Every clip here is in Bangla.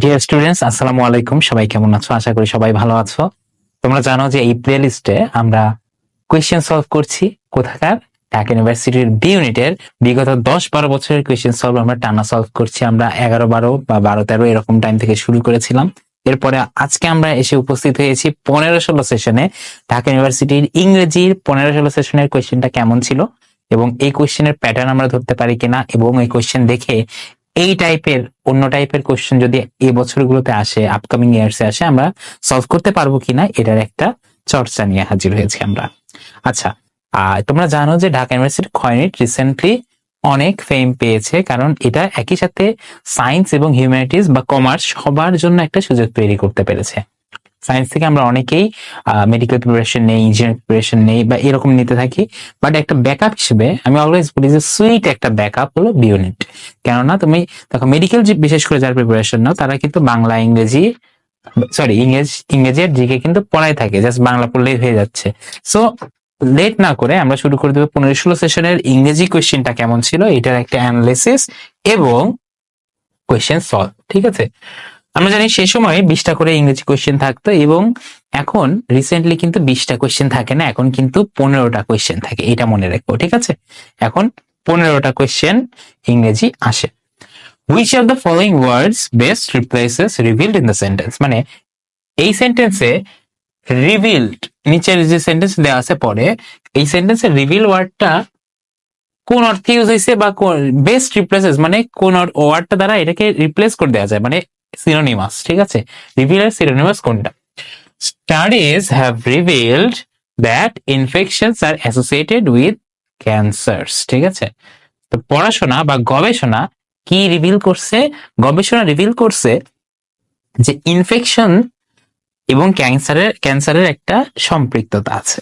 ডিয়ার স্টুডেন্টস আসসালামু আলাইকুম। সবাই কেমন আছো? আশা করি সবাই ভালো আছো। তোমরা জানো যে এই প্লে লিস্টে আমরা কোয়েশ্চেন সলভ করছি কোথাকার? ঢাকা ইউনিভার্সিটির বি ইউনিটের বিগত দশ বারো বছরের কোয়েশ্চেন সলভ আমরা টানা সলভ করছি। আমরা এগারো বারো বা বারো তেরো এরকম টাইম থেকে শুরু করেছিলাম। এরপরে আজকে আমরা এসে উপস্থিত হয়েছি পনেরো ষোলো সেশনে ঢাকা ইউনিভার্সিটির ইংরেজির পনেরো ষোলো সেশনের কোয়েশ্চেনটা কেমন ছিল? এবং এই কোয়েশ্চেনের প্যাটার্ন আমরা ধরতে পারি কিনা? এবং এই কোয়েশ্চেন দেখে এই টাইপের অন্য টাইপের কোশ্চেন যদি এই বছরগুলোতে আসে আপকামিং ইয়ার্সে আসে, আমরা সলভ করতে পারব কিনা, এটার একটা চর্চা নিয়ে হাজির হয়েছি আমরা। আচ্ছা তোমরা জানো যে ঢাকা ইউনিভার্সিটি খয়নিট রিসেন্টলি অনেক ফেম পেয়েছে, কারণ এটা একই সাথে সায়েন্স এবং হিউম্যানিটিস বা কমার্স সবার জন্য একটা সুযোগ তৈরি করতে পেরেছে। সায়েন্স থেকে আমরা অনেকেই মেডিকেল প্রিপারেশন নেই ইঞ্জিনিয়ারিং প্রিপারেশন নেই বা এরকম নিতে থাকি। বাট একটা ব্যাকআপ হিসেবে আমি অলওয়েজ বলি যে সুইট একটা ব্যাকআপ হলো বিউনিট কেননা তুমি দেখো মেডিকেল যে বিশেষ করে যারা প্রিপারেশন নাও, তারা কিন্তু বাংলা, ইংরেজি সরি ইংরেজ ইংরেজি আর জিকে কিন্তু পড়াই থাকে জাস্ট বাংলা পড়লেই হয়ে যাচ্ছে। সো লেট না করে আমরা শুরু করে দেবো পনেরো ষোলো সেশনের ইংরেজি কোয়েশ্চেনটা কেমন ছিল, এটার একটা অ্যানালিসিস এবং কোয়েশ্চেন সলভ ঠিক আছে? আমরা জানি সেই সময় বিশটা করে ইংরেজি কোয়েশ্চেন থাকতো এবং এখন রিসেন্টলি কিন্তু বিশটা কোয়েশ্চেন থাকে না, এখন কিন্তু পনেরোটা কোয়েশ্চেন থাকে, এটা মনে রাখব ঠিক আছে? এখন পনেরোটা কোয়েশ্চেন ইংরেজি আসে। Which of the following words best replaces revealed in the sentence মানে এই সেন্টেন্সে রিভিল্ড নিচের যে সেন্টেন্স দেওয়া আছে পরে, এই সেন্টেন্সে রিভিল ওয়ার্ডটা কোন অর্থে ইউজ হয়েছে বা বেস্ট রিপ্লেসেস মানে কোন ওয়ার্ডটা দ্বারা এটাকে রিপ্লেস করে দেওয়া যায়? মানে সিনোনিমাস ঠিক আছে? রিভিল এর সিনোনিমাস কোনটা? Studies have revealed that infections are associated with cancers ঠিক আছে? তো পড়াশোনা বা গবেষণা কি রিভিল করছে? গবেষণা রিভিল করছে যে ইনফেকশন এবং ক্যান্সারের ক্যান্সারের একটা সম্পৃক্ততা আছে।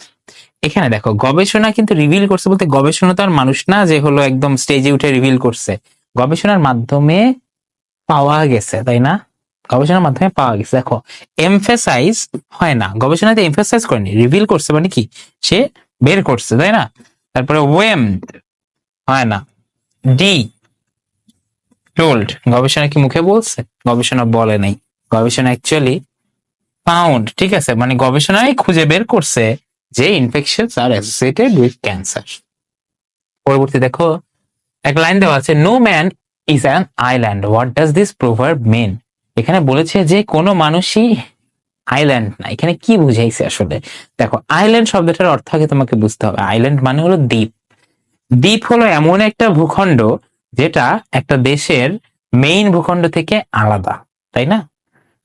এখানে দেখো, গবেষণা কিন্তু রিভিল করছে বলতে গবেষণা তো আর মানুষ না যে হলো একদম স্টেজে উঠে রিভিল করছে। গবেষণার মাধ্যমে পাওয়া গেছে, তাই না? গবেষণার মাধ্যমে পাওয়া গেছে। দেখো এমফেসাইজ হয় না। গবেষণাতে এমফেসাইজ করেনি। রিভিল করছে মানে কি? সে বের করছে, তাই না? তারপরে ওয়েম হয় না। ডি টোল্ড গবেষণা কি মুখে বলছে? গবেষণা বলে নাই। গবেষণা অ্যাকচুয়ালি পাউন্ড ঠিক আছে? মানে গবেষণায় খুঁজে বের করছে যে infection are associated with cancer পরবর্তী দেখো, এক লাইন দেওয়া আছে no man is an island what does this proverb mean এখানে বলেছে যে কোনো মানুষই আইল্যান্ড না। এখানে কি বুঝাইছে আসলে? দেখো আইল্যান্ড শব্দটার অর্থ আগে তোমাকে বুঝতে হবে। আইল্যান্ড মানে হলো দ্বীপ। দ্বীপ হলো এমন একটা ভূখণ্ড যেটা একটা দেশের মেইন ভূখণ্ড থেকে আলাদা, তাই না?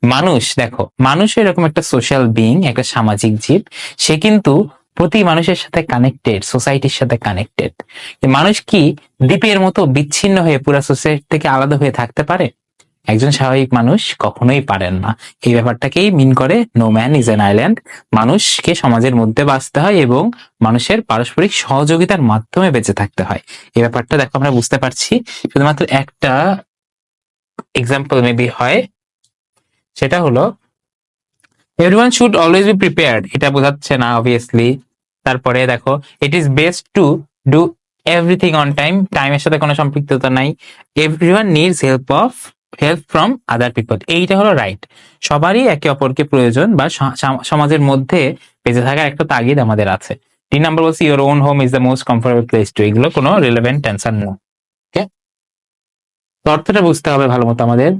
মানুষ, দেখো, মানুষ এরকম একটা সোশ্যাল বিং একটা সামাজিক জীব। সে কিন্তু প্রতি মানুষের সাথে কানেক্টেড সোসাইটির সাথে কানেক্টেড মানুষ কি দ্বীপের মতো বিচ্ছিন্ন হয়ে পুরা সোসাইটি থেকে আলাদা হয়ে থাকতে পারে? একজন স্বাভাবিক মানুষ কখনোই পারেন না। এই ব্যাপারটাকেই মিন করে no man is an island মানুষকে সমাজের মধ্যে বাঁচতে হয় এবং মানুষের পারস্পরিক সহযোগিতার মাধ্যমে বেঁচে থাকতে হয়। এই ব্যাপারটা দেখো আমরা বুঝতে পারছি। শুধুমাত্র একটা এক্সাম্পল মেবি হয়। সেটা হলো everyone should always be prepared এটা বোঝাচ্ছে না অবভিয়াসলি তারপরে দেখো it is best to do everything on time টাইমের সাথে কোনো সম্পৃক্ততা নাই। Everyone needs help of help from other people এইটা হলো রাইট সবারই একে অপরকে প্রয়োজন বা সমাজের মধ্যে বেঁচে থাকার একটা তাগিদ আমাদের আছে। তিন নম্বর বলছি your own home is the most comfortable place to এগুলো কোনো রিলেভেন্ট টেনশন না। ওকে অর্থটা বুঝতে হবে ভালো মতো আমাদের।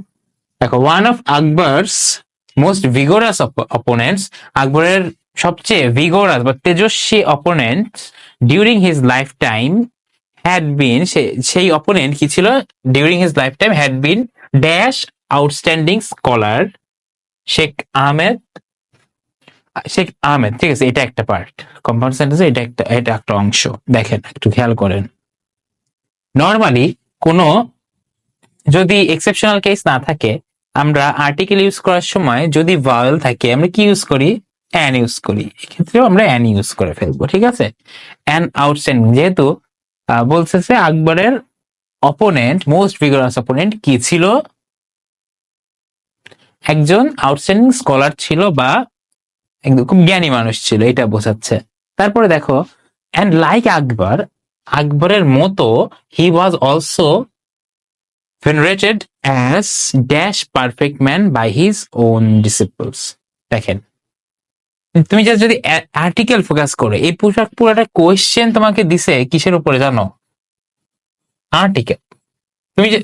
দেখো one of Akbar's most vigorous opponents আকবরের সবচেয়ে ভিগোরাস বা তেজস্বী opponent during his life time had been সেই অপোনেন্ট কি ছিল? During his life time had been dash outstanding scholar Sheikh Ahmed Sheikh Ahmed, ঠিক আছে, এটা একটা পার্ট কম্পাউন্ড সেন্টেন্সে এটা একটা এটা একটা অংশ, দেখেন, একটু খেয়াল করেন। নর্মালি কোনো যদি এক্সেপশনাল কেস না থাকে, আমরা আর্টিকেল ইউজ করার সময় যদি ভাওয়েল থাকে, আমরা কি ইউজ করি? অ্যান ইউজ করি। এক্ষেত্রেও আমরা অ্যান ইউজ করে ফেলব, ঠিক আছে? অ্যান আউটস্ট্যান্ডিং যেহেতু বলছে যে আকবরের অপোনেন্ট মোস্ট ভিগরাস অপোনেন্ট কি ছিল? একজন আউটস্ট্যান্ডিং স্কলার ছিল বা একদম খুব জ্ঞানী মানুষ ছিল, এটা বোঝাচ্ছে। তারপরে দেখো অ্যান্ড লাইক আকবর, আকবরের মতো he was also venerated as dash perfect man by his own disciples দেখেন, তুমি যদি আর্টিকেল ফোকাস করে, এই পোশাক পুরোটা কোয়েশ্চেন তোমাকে দিছে কিসের উপরে জানো? আর্টিকেল তুমি যে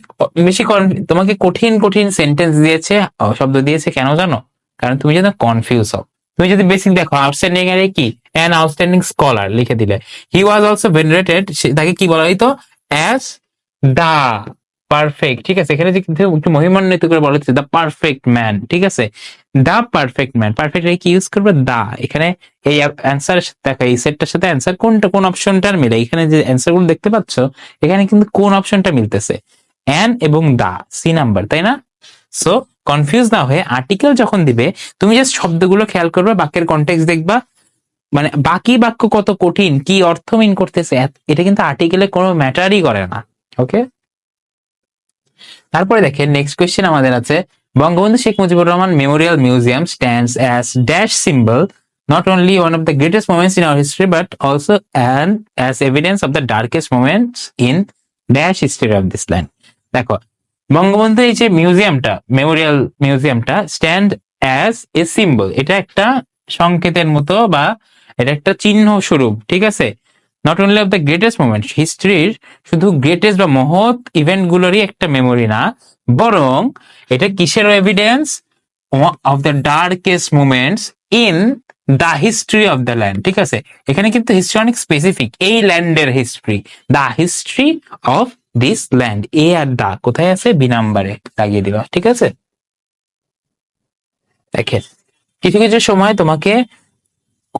বেশি তোমাকে কঠিন কঠিন সেন্টেন্স দিয়েছে শব্দ দিয়েছে কেন জানো? কারণ তুমি যেন কনফিউজ হও। তুমি যদি বেসিক দেখো আউটস্ট্যান্ডিং এর কি? অ্যান আউটস্ট্যান্ডিং স্কলার লিখে দিলে। হি ওয়াজ অলসো ভেনারেটেড তাকে কি বলা হইতো? অ্যাজ দা পারফেক্ট ঠিক আছে? এখানে যে একটু মহিমান্বিত করে বলা হচ্ছে পারফেক্ট ম্যান ঠিক আছে? দা পারফেক্ট ম্যান পারফেক্ট কি ইউজ করবে? দা এখানে এই অ্যান্সার দেখা, এই সেটটার সাথে অ্যান্সার কোনটা, কোন অপশনটার মিলে? এখানে যে অ্যান্সারগুলো দেখতে পাচ্ছ, এখানে কিন্তু কোন অপশনটা মিলতেছে? অ্যান এবং দা সি নাম্বার তাই না? সো কনফিউজ না হয়ে আর্টিকেল যখন দিবে, তুমি জাস্ট শব্দগুলো খেয়াল করবে, বাক্যের কন্টেক্স দেখবা। মানে বাকি বাক্য কত কঠিন, কি অর্থ মিন করতেছে এটা কিন্তু আর্টিকেলে কোনো ম্যাটারই করে না ওকে তারপরে দেখেন নেক্সট কোয়েশ্চেন আমাদের আছে। Bangabandhu Sheikh Mujibur Rahman memorial museum stands as dash symbol not only one of the greatest moments in our history, but also and as evidence of the darkest moments in dash history of this land. দেখো, বঙ্গবন্ধু এই যে মিউজিয়ামটা মেমোরিয়াল মিউজিয়ামটা স্ট্যান্ড অ্যাজ এ সিম্বল এটা একটা সংকেতের মতো বা এটা একটা চিহ্ন স্বরূপ, ঠিক আছে? Not only of the greatest moment হিস্ট্রির শুধু গ্রেটেস্ট বা মহৎ ইভেন্ট গুলোরই একটা মেমোরি না, বরং এটা কিসের evidence of the darkest moments in the history of the land ঠিক আছে? এখানে কিন্তু হিস্ট্রি অনেক স্পেসিফিক এই ল্যান্ডের history the history of this land এ আর দা কোথায় আছে? বি নাম্বারে লাগিয়ে দিবা। ঠিক আছে? দেখেন, কিছু কিছু সময় তোমাকে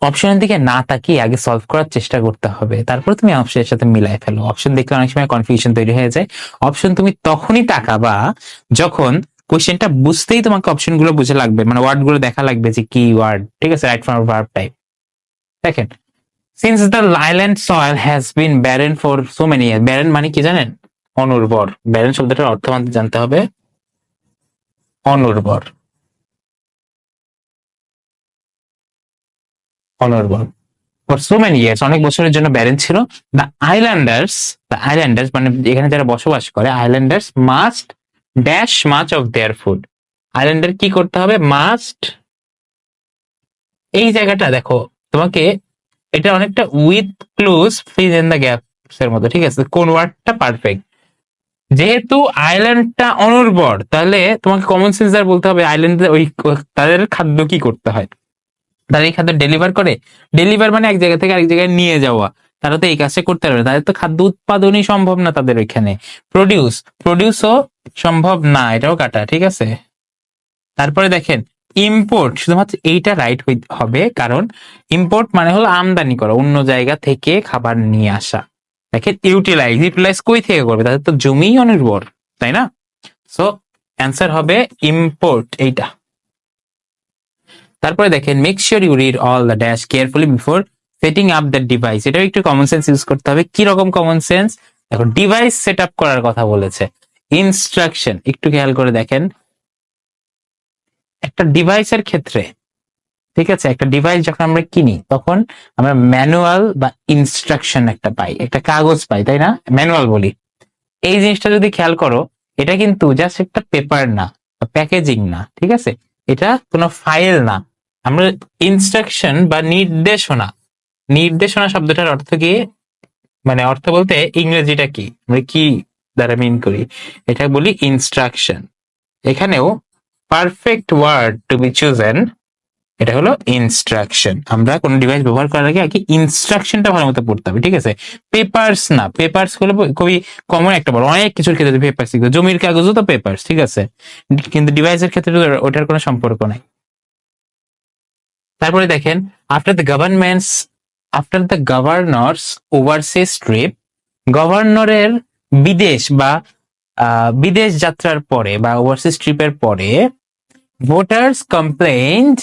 অপশনের দিকে না তাকিয়ে আগে সলভ করার চেষ্টা করতে হবে। তারপর তুমি অপশনের সাথে মিলাই ফেলো। অপশন দেখলে অনেক সময় কনফিউশন তৈরি হয়ে যায়। অপশন তুমি তখনই তাকাবা যখন কোয়েশ্চেনটা বুঝতেই তোমাকে অপশনগুলো বুঝে লাগবে। মানে ওয়ার্ডগুলো দেখা লাগবে যে কি ওয়ার্ড ঠিক আছে? রাইট ফ্রম ভার্ব টাইপ দেখেন since the island soil has been barren for so many year barren মানে কি জানেন? অনুর্বর। ব্যারেন শব্দটার অর্থ জানতে হবে অনুর্বর। অনুর্বর ফর সো মেনি ইয়ার্স অনেক বছরের জন্য ব্যারেন ছিল দ্য আইল্যান্ডার্স দ্য আইল্যান্ডার্স মানে এখানে যারা বসবাস করে islanders must dash much of their food islander কি করতে হবে? মাস্ট এই জায়গাটা দেখো, তোমাকে এটা অনেকটা with close freeze in the gaps এর মতো ঠিক আছে? কোন ওয়ার্ডটা পারফেক্ট যেহেতু আইল্যান্ডটা অনুর্বর তাহলে তোমাকে কমন সেন্স বলতে হবে আইল্যান্ড ওই, তাদের খাদ্য কি করতে হয়? তারা এই খাদ্য ডেলিভার করে? ডেলিভার মানে এক জায়গা থেকে আরেক জায়গায় নিয়ে যাওয়া। তারা তো এই কাজটা করতে পারবে। তাদের তো খাদ্য উৎপাদনই সম্ভব না তাদের ওইখানে। প্রডিউস প্রডিউসও সম্ভব না, এটাও কাটা, ঠিক আছে? তারপরে দেখেন ইম্পোর্ট শুধুমাত্র এইটা রাইট হবে, কারণ ইম্পোর্ট মানে হলো আমদানি করা, অন্য জায়গা থেকে খাবার নিয়ে আসা। দেখেন ইউটিলাইজ ইউটিলাইজ কই থেকে করবে? তাদের তো জমি অনির্ভর, তাই না? সো অ্যান্সার হবে ইম্পোর্ট এইটা। তারপরে দেখেন make sure you read all the dash carefully before setting up the device এটাও একটু কমন সেন্স ইউজ করতে হবে। কি রকম কমন সেন্স দেখো ডিভাইস সেট আপ করার কথা বলেছে। ইনস্ট্রাকশন একটু খেয়াল করে দেখেন। একটা ডিভাইসের ক্ষেত্রে, ঠিক আছে? একটা ডিভাইস যখন আমরা কিনি, তখন আমরা ম্যানুয়াল বা ইনস্ট্রাকশন একটা পাই, একটা কাগজ পাই, তাই না? ম্যানুয়াল বলি। এই জিনিসটা যদি খেয়াল করো, এটা কিন্তু জাস্ট একটা পেপার না প্যাকেজিং না, ঠিক আছে? এটা কোনো ফাইল না। আমরা ইনস্ট্রাকশন বা নির্দেশনা নির্দেশনা শব্দটার অর্থ কি? মানে অর্থ বলতে ইংরেজিটা কি? আমরা কি দ্বারা মিন করি? এটা বলি ইনস্ট্রাকশন এখানেও perfect word to be chosen এটা হলো ইনস্ট্রাকশন আমরা কোনো ডিভাইস ব্যবহার করার আগে আগে ইনস্ট্রাকশনটা ভালো মতো পড়তে হবে, ঠিক আছে? পেপার্স না পেপার্স হলো খুবই কমন একটা বড়, অনেক কিছুর ক্ষেত্রে পেপার্স জমির কাগজও তো পেপার্স ঠিক আছে? কিন্তু ডিভাইসের ক্ষেত্রে ওটার কোনো সম্পর্ক নাই। তারপরে দেখেন after the government's after the governor's overseas trip গভর্নরের বিদেশ বা বিদেশ যাত্রার পরে বা ওভারসিজ ট্রিপের পরে voters complained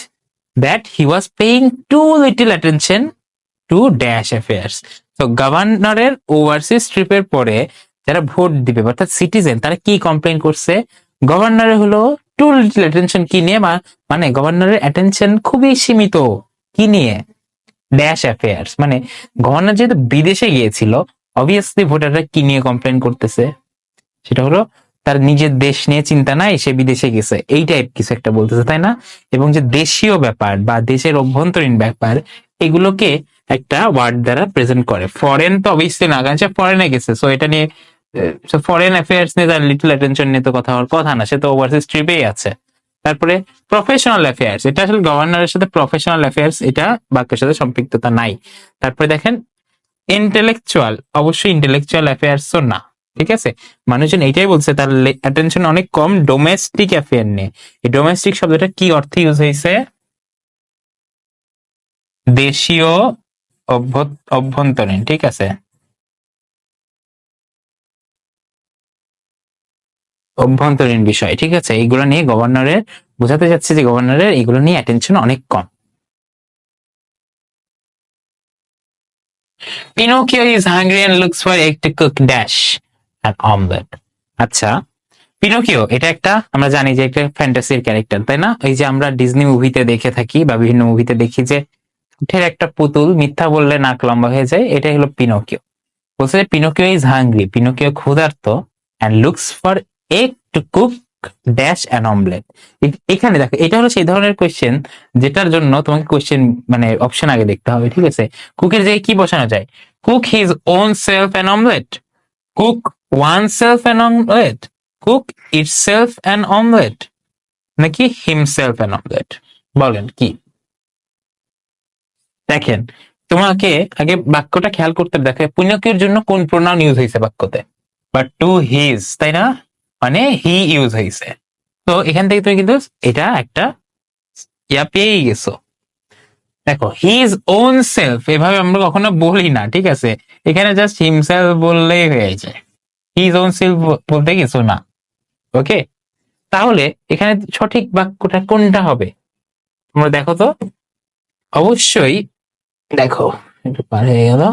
that he was paying too little attention to dash affairs তো গভর্নরের ওভারসিজ ট্রিপের পরে যারা ভোট দিবে, অর্থাৎ সিটিজেন তারা কি কমপ্লেন করছে? গভর্নরে হলো টু লিটল অ্যাটেনশন কি নিয়ে? মানে গভর্নরের অ্যাটেনশন খুবই সীমিত কি নিয়ে? ড্যাশ অ্যাফেয়ার্স মানে গভর্নর যেহেতু বিদেশে গিয়েছিল অবভিয়াসলি ভোটাররা কি নিয়ে কমপ্লেন করতেছে? সেটা হলো তার নিজের দেশ নিয়ে চিন্তা নাই, সে বিদেশে গেছে। এই টাইপ কিছু একটা বলতেছে, তাই না? এবং যে দেশীয় ব্যাপার বা দেশের অভ্যন্তরীণ ব্যাপার, এগুলোকে একটা ওয়ার্ড দ্বারা প্রেজেন্ট করে। ফরেন তো অবভিয়াসলি না সে ফরেনে গেছে সো এটা নিয়ে ফরেন অ্যাফেয়ার্স নিয়ে তার লিটল অ্যাটেনশন নিয়ে তো কথা হওয়ার কথা না, সে তো ওভারসিজ ট্রিপেই আছে। তারপরে প্রফেশনাল অ্যাফেয়ার্স এটা আসলে গভর্নরের সাথে প্রফেশনাল অ্যাফেয়ার্স এটা বাক্যের সাথে সম্পৃক্ততা নাই। তারপরে দেখেন ইন্টেলেকচুয়াল অবশ্যই ইন্টেলেকচুয়াল অ্যাফেয়ার্স তো না, ঠিক আছে? মানুষজন এইটাই বলছে, তার অ্যাটেনশন অনেক কম ডোমেস্টিক অ্যাফেয়ার নিয়ে। এই ডোমেস্টিক শব্দটা কি অর্থে ইউজ হয়েছে? দেশীয় অভ্য- অভ্যন্তরীণ, ঠিক আছে? অভ্যন্তরীণ বিষয়, ঠিক আছে? এইগুলো নিয়ে গভর্নরের, বোঝাতে যাচ্ছে যে গভর্নরের এগুলো নিয়ে অ্যাটেনশন অনেক কম। Is hungry and looks for egg to cook dash an omelette. আচ্ছা পিনোকিও এটা একটা, আমরা জানি যে একটা ফ্যান্টাসির ক্যারেক্টার তাই না? ওই যে আমরা ডিজনি মুভিতে দেখে থাকি বা বিভিন্ন মুভিতে দেখি যে কাঠের একটা পুতুল মিথ্যা বললে নাক লম্বা হয়ে যায়, এটাই হলো পিনোকিও বলছে পিনোকিও ইজ হাংরি পিনোকিও ক্ষুধার্ত and looks for egg to cook dash an omelette এখানে দেখো, এটা হলো সেই ধরনের কোয়েশ্চেন যেটার জন্য তোমাকে কোয়েশ্চেন মানে অপশন আগে দেখতে হবে, ঠিক আছে? কুকের জায়গায় কি বসানো যায়? Cook his own self an omelette cook one self an omelette cook it self an omelette নাকি হিমসেলফ অ্যান অমলেট বলেন কি? দেখেন, তোমাকে আগে বাক্যটা খেয়াল করতে দেখে, পুণ্যকের জন্য কোন প্রোনাউন ইউজ হয়েছে বাক্যতে? বাট টু হিজ তাই না? মানে হি ইউজ হয়েছে তো এখান থেকে তুমি কিন্তু এটা একটা ইয়া পেয়েই গেছো। দেখো হিজ ওন সেলফ এভাবে আমরা কখনো বলি না, ঠিক আছে? এখানে জাস্ট হিমসেলফ বললেই হয়ে যায়। হিজ ওন সেলফ বলতে কিছু না ওকে তাহলে এখানে সঠিক বাক্যটা কোনটা হবে? তোমরা দেখো তো। অবশ্যই, দেখো, একটু পার হয়ে গেল।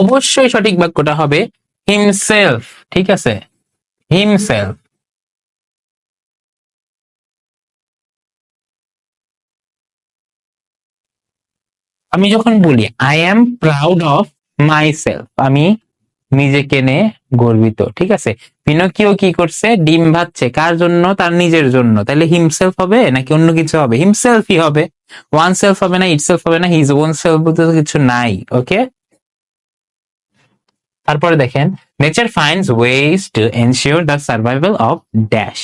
অবশ্যই সঠিক বাক্যটা হবে হিমসেলফ ঠিক আছে? হিমসেলফ আমি যখন বলি I am proud of my self আমি নিজেকে নিয়ে গর্বিত, ঠিক আছে? পিনকিও কি করছে? ডিম ভাজছে কার জন্য? তার নিজের জন্য। তাহলে হিমসেলফ হবে নাকি অন্য কিছু হবে? হিমসেলফই হবে। ওয়ান সেলফ হবে না ইট সেলফ হবে না হিজ ওন সেলফ বলতে কিছু নাই ওকে তারপরে দেখেন nature finds ways to ensure the survival of dash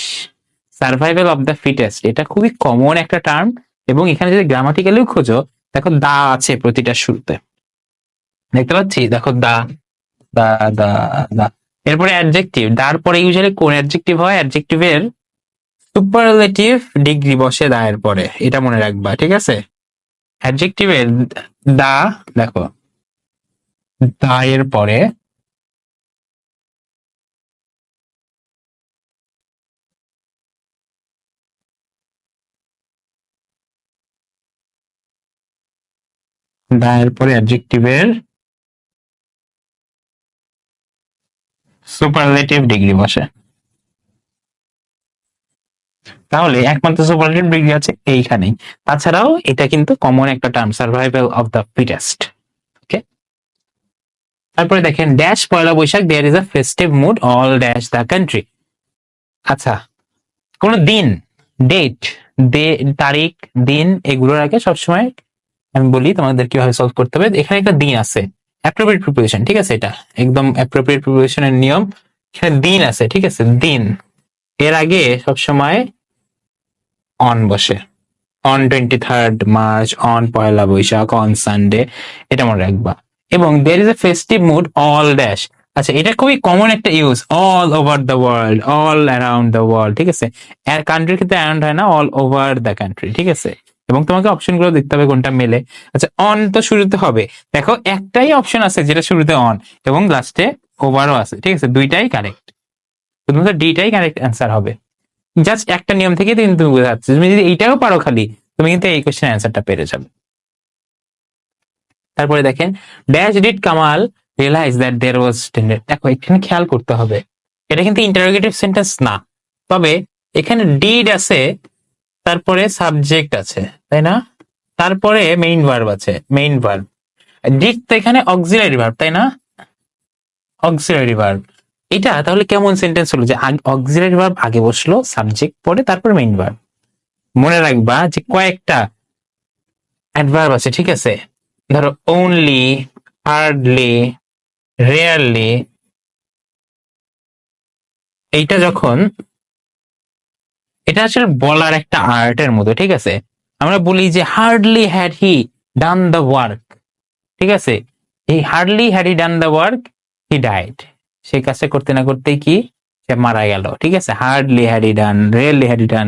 survival of the fittest এটা খুবই কমন একটা টার্ম এবং এখানে যদি গ্রামাটিক্যালিও খোঁজো, দেখো দা আছে প্রতিটা শুরুতে। দেখতে পাচ্ছি? দেখো দা দা দা দা। এরপরে অ্যাডজেক্টিভ দার পরে ইউজুয়ালি কোন অ্যাডজেক্টিভ হয়? অ্যাডজেক্টিভের সুপারলেটিভ ডিগ্রি বসে দা এর পরে, এটা মনে রাখবা, ঠিক আছে? অ্যাডজেক্টিভের দা, দেখো দা এর পরে দা এর পরে অ্যাডজেক্টিভের সুপারলেটিভ ডিগ্রি বসে। তাহলে একমাত্র সুপারলেটিভ ডিগ্রি আছে এইখানেই। তাছাড়াও এটা কিন্তু কমন একটা term survival of the fittest তারপরে দেখেন dash Pohela Boishakh there is a festive mood all dash the country আচ্ছা কোন দিন ডেট তারিখ, দিন, এগুলোর আগে সবসময় আমি বলি তোমাদের কীভাবে সলভ করতে হবে। এখানে একটা দিন আছে। অ্যাপ্রোপ্রিয়েট প্রিপারেশন ঠিক আছে এটা? একদম অ্যাপ্রোপ্রিয়েট প্রিপারেশনের নিয়ম। এখানে দিন আছে, ঠিক আছে? দিন। এর আগে সবসময় অন বসে। On twenty third March on Pohela Boishakh on Sunday এটা মনে রাখবা। এবং there is a festive mood all dash আচ্ছা এটা খুবই কমন একটা use all over the world all around the world ঠিক আছে? কান্ট্রির ক্ষেত্রে অ্যারাউন্ড হয় না অল ওভার দ্য কান্ট্রি ঠিক আছে? এবং তোমাকে অপশনগুলো দেখতে হবে কোনটা মেলে। আচ্ছা অন তো শুরুতে হবে। দেখো, একটাই অপশন আছে যেটা শুরুতে অন এবং লাস্টে ওভারও আছে, ঠিক আছে? দুইটাই কারেক্ট শুধুমাত্র ডিটাই কারেক্ট অ্যান্সার হবে। জাস্ট একটা নিয়ম থেকে কিন্তু তুমি বুঝে যাচ্ছে তুমি যদি এইটাও পারো খালি, তুমি কিন্তু এই কোশ্চেন অ্যান্সারটা পেরে যাবে। তারপরে দেখেন dash did Kamal realize that there was standard দেখো, এখানে খেয়াল করতে হবে। এটা কিন্তু ইন্টারোগেটিভ সেন্টেন্স না। তবে এখানে ডিড আছে তারপরে সাবজেক্ট আছে, তাই না? তারপরে মেইন ভার্ব আছে মেইন ভার্ব ডিড তো এখানে অক্সিলারি ভার্ব তাই না? অক্সিলারি ভার্ব এটা তাহলে কেমন সেন্টেন্স হলো? যে অক্সিলারি ভার্ব আগে বসল সাবজেক্ট পরে তারপর মেইন ভার্ব মনে রাখবা যে কয়েকটা অ্যাডভার্ব আছে, ঠিক আছে? ধরো ওনলি হার্ডলি রেয়ারলি এইটা যখন এটা আসলে বলার একটা আর্টের মতো, ঠিক আছে? আমরা বলি যে hardly had he done the work ঠিক আছে? He hardly had he done the work he died সেই কাজটা করতে না করতেই কি? সে মারা গেল, ঠিক আছে? Hardly had he done really had he done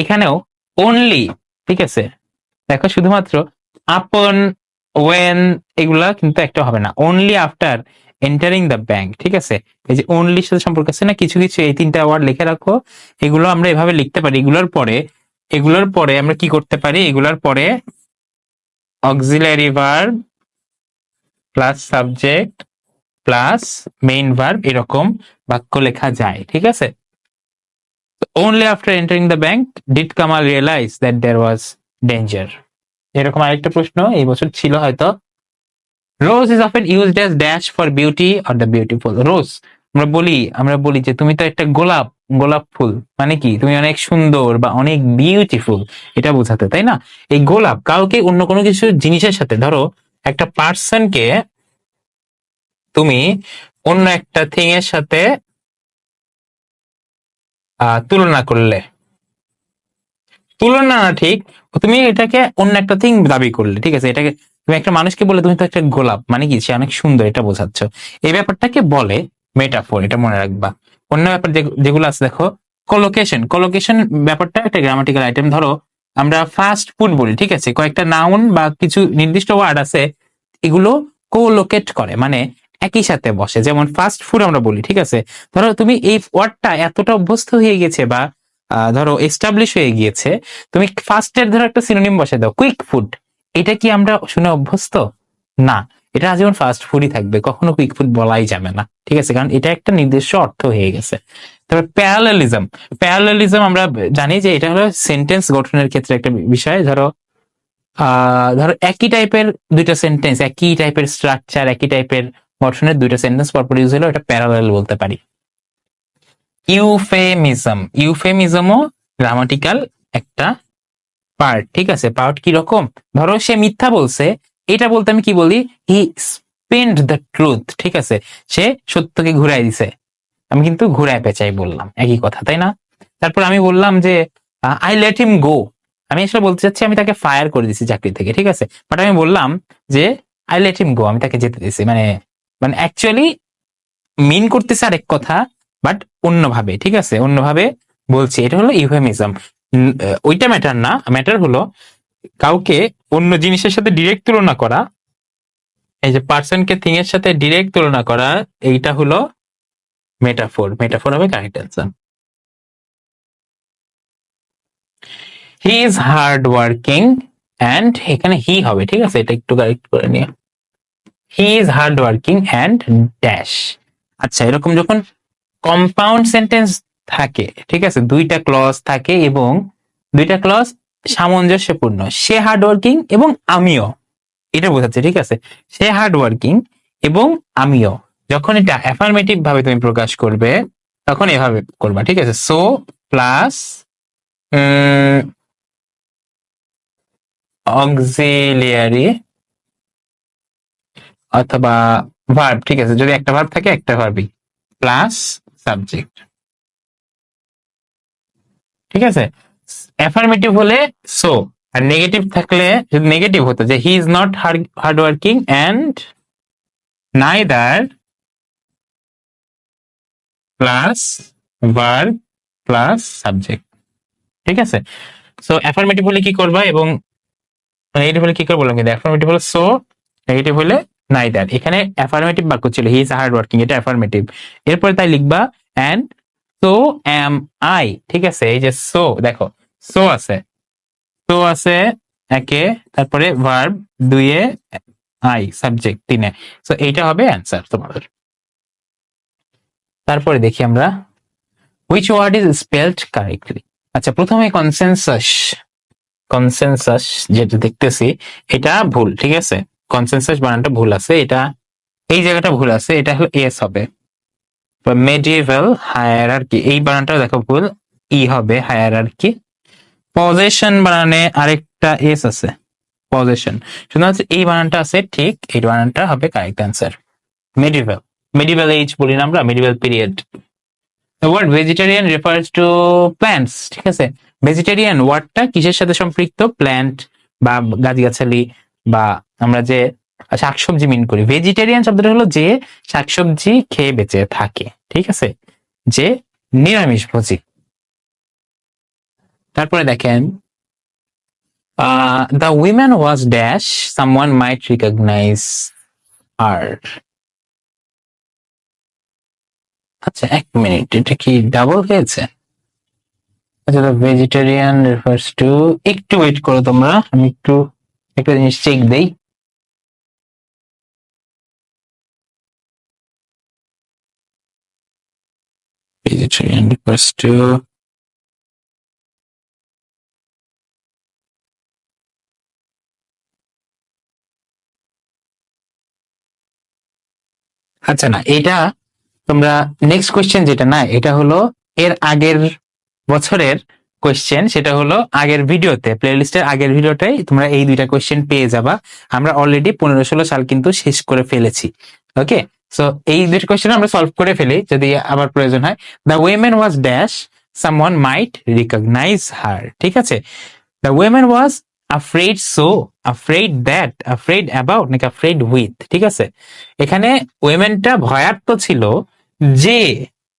এখানেও অনলি ঠিক আছে? দেখো শুধুমাত্র আপন ওয়েন এগুলা কিন্তু একটা হবে না। Only after entering the bank ঠিক আছে? এই যে অনলির সাথে সম্পর্ক আছে না, কিছু কিছু এই তিনটা ওয়ার্ড লিখে রাখো। এগুলো আমরা এভাবে লিখতে পারি। এগুলোর পরে এগুলোর পরে আমরা কি করতে পারি? এগুলোর পরে auxiliary verb plus subject plus main verb এরকম বাক্য লেখা যায়, ঠিক আছে? only after entering the bank did Kamal realize that there was danger এরকম আরেকটা প্রশ্ন, এই বছর ছিল হয়তো। Rose is often used as dash for beauty or the beautiful rose আমরা বলি আমরা বলি যে তুমি তো একটা গোলাপ গোলাপ ফুল মানে কি? তুমি অনেক সুন্দর বা অনেক বিউটিফুল এটা বোঝাতে, তাই না? এই গোলাপ কাউকে অন্য কোনো কিছু জিনিসের সাথে, ধরো, একটা পার্সনকে তুমি অন্য একটা থিং এর সাথে তুলনা করলে। তুলনা না ঠিক, তুমি এটাকে অন্য একটা থিং দাবি করলে, ঠিক আছে? এটাকে তুমি একটা মানুষকে বলে তুমি তো একটা গোলাপ মানে কি? সে অনেক সুন্দর, এটা বোঝাচ্ছ। এই ব্যাপারটাকে বলে মেটাফোর, এটা মনে রাখবা। অন্য ব্যাপার যেগুলো আছে, দেখো কলোকেশন কলোকেশন ব্যাপারটা একটা গ্রামাটিক্যাল আইটেম ধরো, আমরা ফাস্ট ফুড বলি, ঠিক আছে? কয়েকটা নাউন বা কিছু নির্দিষ্ট ওয়ার্ড আছে, এগুলো কোলোকেট করে মানে একই সাথে বসে। যেমন ফাস্ট ফুড আমরা বলি, ঠিক আছে? ধরো, তুমি এই ওয়ার্ডটা এতটা অভ্যস্ত হয়ে গেছে বা ধরো এস্টাবলিশ হয়ে গিয়েছে, তুমি ফার্স্টের ধরো একটা সিনোনিম বসে দাও কুইক ফুড এটা কি আমরা শুনে অভ্যস্ত? না, এটা আজীবন ফাস্ট ফুডই থাকবে, কখনো কুইক ফুড বলাই যাবে না, ঠিক আছে? কারণ এটা একটা নির্দিষ্ট অর্থ হয়ে গেছে। তারপর প্যারালালিজম প্যারালালিজম আমরা জানি যে এটা হলো সেন্টেন্স গঠনের ক্ষেত্রে একটা বিষয়, ধরো ধরো একই টাইপের দুইটা সেন্টেন্স একই টাইপের স্ট্রাকচার একই টাইপের গঠনের দুইটা সেন্টেন্স পরপর ইউজ হলো এটা প্যারালাল বলতে পারি। ইউফেমিজম ইউফেমিজমও গ্রামাটিক্যাল একটা পার্ট ঠিক আছে? পার্ট কি রকম? ধরো সে মিথ্যা বলছে, এটা বলতে আমি কি বলি? হি স্পেন্ড দ্য ট্রুথ ঠিক আছে? সে সত্যকে ঘুরাই দিছে। আমি কিন্তু ঘুরায় পেঁচাই বললাম, একই কথা, তাই না? তারপর আমি বললাম যে আই লেট হিম গো আমি আসলে বলতে চাচ্ছি, আমি তাকে ফায়ার করে দিছি চাকরি থেকে, ঠিক আছে? বাট আমি বললাম যে আই লেট হিম গো আমি তাকে যেতে দিছি। মানে মানে অ্যাকচুয়ালি মিন করতেছে আরেক কথা বাট অন্যভাবে, ঠিক আছে? অন্যভাবে বলছি। এটা হলো ইউফেমিজম ওইটা ম্যাটার না। ম্যাটার হলো কাউকে অন্য জিনিসের সাথে ডিরেক্ট তুলনা করা। এই যে পার্সনকে থিং এর সাথে ডিরেক্ট তুলনা করা, এইটা হলো মেটাফোর মেটাফোর হবে correct he is hard working and এখানে হি হবে, ঠিক আছে? এটা একটু কারেক্ট করে নিয়ে। He is hard working and dash আচ্ছা এরকম যখন কম্পাউন্ড সেন্টেন্স থাকে, ঠিক আছে? দুইটা ক্লজ থাকে এবং দুইটা ক্লজ সামঞ্জস্যপূর্ণ। সে হার্ড ওয়ার্কিং এবং আমিও। এটা বোঝাচ্ছে, ঠিক আছে? সে হার্ড ওয়ার্কিং এবং আমিও। যখন এটা অ্যাফার্মেটিভ ভাবে তুমি প্রকাশ করবে, তখন এভাবে করবা, ঠিক আছে? সো প্লাস অক্সিলিয়ারি অথবা ভার্ব ঠিক আছে? যদি একটা ভার্ব থাকে, একটা ভার্বই প্লাস সাবজেক্ট ঠিক আছে? অ্যাফার্মেটিভ হলে সো আর নেগেটিভ থাকলে যদি নেগেটিভ হতো যে he is not hard working and neither plus verb plus subject ঠিক আছে? সো অ্যাফার্মেটিভ হলে কি করবা এবং নেগেটিভ হলে কি করব বললাম কিন্তু অ্যাফার্মেটিভ হলে সো নেগেটিভ হলে নাই নাইদার এখানে অ্যাফার্মেটিভ বাক্য ছিল হি ইজ হার্ড ওয়ার্কিং এটা অ্যাফার্মেটিভ এরপরে তাই লিখবা অ্যান্ড সো অ্যাম আই ঠিক আছে, এই যে সো দেখো সো আছে। সো আছে একে, তারপরে ভার্ব দুইয়ে আই সাবজেক্ট তিনে। সো এইটা হবে অ্যান্সার তোমাদের। তারপরে দেখি আমরা which word is spelled correctly আচ্ছা প্রথমে কনসেনসাস কনসেনসাস যেটা দেখতেছি, এটা ভুল, ঠিক আছে? কনসেনসাস বানানটা ভুল আছে, এটা, এই জায়গাটা ভুল আছে, এটা হলো এস হবে। বা মেডিভেল হায়ারার্কি এই বানানটা দেখো ভুল, ই হবে হায়ারার্কি পজেশন বানানে আরেকটা এস আছে পজেশন শুধুমাত্র এই বানানটা আছে, ঠিক এই বানানটা হবে correct answer medieval medieval age বলি না আমরা medieval period The word vegetarian refers to plants, ঠিক আছে? ভেজিটেরিয়ান ওয়ার্ডটা কিসের সাথে সম্পৃক্ত? প্ল্যান্ট বা গাছগাছালি বা আমরা যে শাকসবজি মিন করি। ভেজিটেরিয়ান শব্দটা হলো যে শাকসবজি খেয়ে বেঁচে থাকে। ঠিক আছে? যে নিরামিষ ভোজী। তারপরে দেখেন the women was dash someone might recognize আর আচ্ছা এক মিনিট, এটা কি ডাবল হয়েছে? আচ্ছা ভেজিটেরিয়ান রেফার্স টু একটু ওয়েট করো তোমরা, আমি একটু একটা জিনিস চেক দেই। Vegetarian refers to আচ্ছা না, এটা তোমরা নেক্সট কোয়েশ্চেন যেটা না, এটা হলো এর আগের বছরের কোয়েশ্চেন সেটা হলো আগের ভিডিওতে প্লেলিস্টের আগের ভিডিওটাই তোমরা এই দুইটা কোয়েশ্চেন পেয়ে যাবা। আমরা অলরেডি পনেরো ষোলো সাল কিন্তু শেষ করে ফেলেছি ওকে সো এই দুইটা কোয়েশ্চেন আমরা সলভ করে ফেলি যদি আবার প্রয়োজন হয়। The women was dash someone might recognise her ঠিক আছে? The women was afraid so afraid that afraid about নাকি আফ্রেড উইথ ঠিক আছে? এখানে ওয়েমেনটা ভয়ার্থ ছিল যে,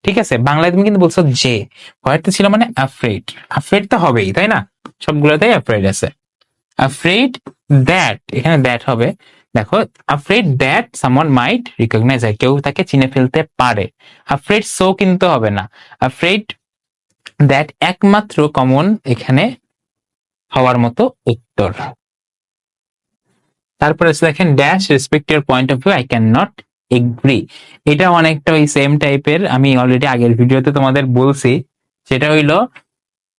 ঠিক আছে? বাংলায় তুমি কিন্তু বলছো যে। ভয়ার্থ ছিল মানে আফ্রেড আফ্রেড তো হবেই, তাই না? সবগুলোতেই আফ্রেড আছে। আফ্রেড দ্যাট এখানে দ্যাট হবে। দেখো afraid that someone might recognize হয় কেউ তাকে চিনে ফেলতে পারে। আফ্রেড সো কিন্তু হবে না। আফ্রেড দ্যাট একমাত্র কমন এখানে হওয়ার মতো উত্তর। তারপরে দেখেন dash respect your point of view I can not agree এটা অনেকটা ওই সেম টাইপের আমি অলরেডি আগের ভিডিওতে তোমাদের বলছি। সেটা হইল,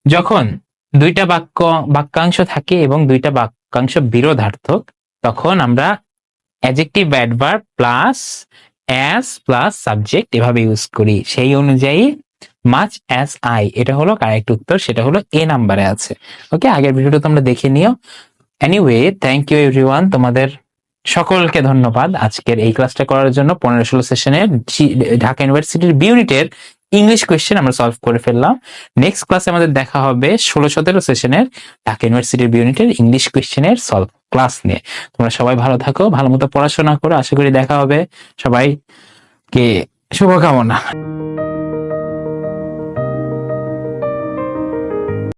যখন দুইটা বাক্য, বাক্যাংশ থাকে এবং দুইটা বাক্যাংশ বিরোধার্থক, তখন আমরা adjective adverb plus as plus subject এভাবে ইউজ করি। সেই অনুযায়ী মাচ অ্যাজ আই এটা হলো কারেক্ট উত্তর, সেটা হলো এ নাম্বারে আছে। ওকে আগের ভিডিওটা তোমরা দেখে নিও। এনিওয়ে থ্যাংক ইউ এভরিওয়ান তোমাদের সকলকে ধন্যবাদ। আজকের এই ক্লাসটা করার জন্য পনেরো ষোলো সেশনের ঢাকা ইউনিভার্সিটির বি ইউনিটের ইংলিশ কোয়েশ্চেন আমরা সলভ করে ফেললাম। নেক্সট ক্লাসে আমাদের দেখা হবে ষোলো সতেরো সেশনের ঢাকা ইউনিভার্সিটির ইউনিটের ইংলিশ কোয়েশ্চেনের সলভ ক্লাস নিয়ে। তোমরা সবাই ভালো থাকো, ভালো মতো পড়াশোনা করো। আশা করি দেখা হবে। সবাই কে শুভকামনা।